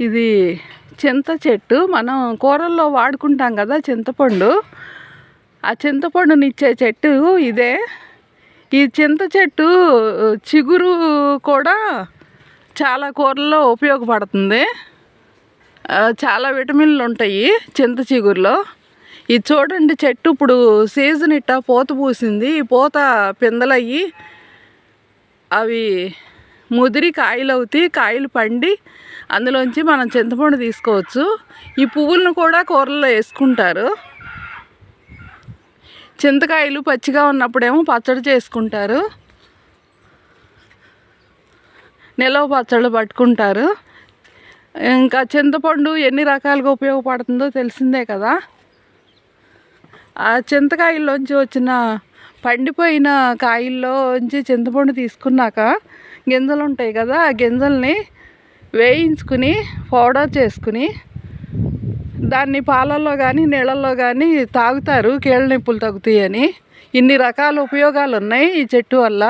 ఇది చింత చెట్టు. మనం కూరల్లో వాడుకుంటాం కదా చింతపండు. ఆ చింతపండునిచ్చే చెట్టు ఇదే. ఈ చింత చెట్టు చిగురు కూడా చాలా కూరల్లో ఉపయోగపడుతుంది. చాలా విటమిన్లు ఉంటాయి చింత చిగురులో. ఇది చూడండి చెట్టు ఇప్పుడు సీజన్ ఇట్టా పూత పూసింది. ఈ పూత పిందలయ్యి అవి ముదిరి కాయలు అవుతాయి కాయలు పండి అందులోంచి మనం చింతపండు తీసుకోవచ్చు. ఈ పువ్వులను కూడా కూరల్లో వేసుకుంటారు. చింతకాయలు పచ్చిగా ఉన్నప్పుడేమో పచ్చడి చేసుకుంటారు. నిలవ పచ్చళ్ళు పట్టుకుంటారు. ఇంకా చింతపండు ఎన్ని రకాలుగా ఉపయోగపడుతుందో తెలిసిందే కదా. ఆ చింతకాయల్లోంచి వచ్చిన పండిపోయిన కాయల్లోంచి చింతపండు తీసుకున్నాక గింజలు ఉంటాయి కదా ఆ గింజల్ని వేయించుకుని పౌడర్ చేసుకుని దాన్ని పాలల్లో కానీ నీళ్ళల్లో కానీ తాగుతారు. కీళ్ళ నొప్పులు తగ్గుతాయని. ఇన్ని రకాల ఉపయోగాలు ఉన్నాయి ఈ చెట్టు వల్ల.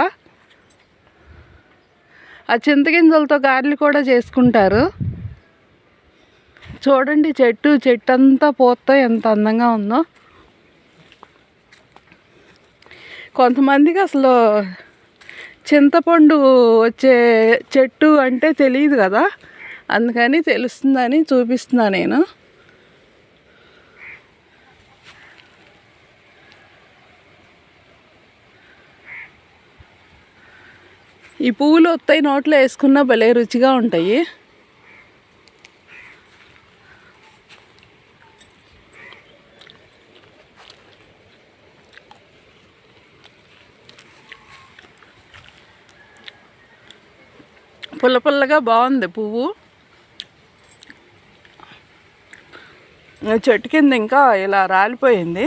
ఆ చింతగింజలతో గారెలు కూడా చేసుకుంటారు. చూడండి చెట్టు చెట్టు అంతా పూత ఎంత అందంగా ఉందో. కొంతమందికి అసలు చింతపండు వచ్చే చెట్టు అంటే తెలియదు కదా. అందుకని తెలుస్తుందని చూపిస్తున్నా నేను. ఈ పువ్వులు వస్తాయి నోట్లో వేసుకున్నా భలే రుచిగా ఉంటాయి. పుల్ల పుల్లగా బాగుంది పువ్వు. చెట్టు కింద ఇంకా ఇలా రాలిపోయింది.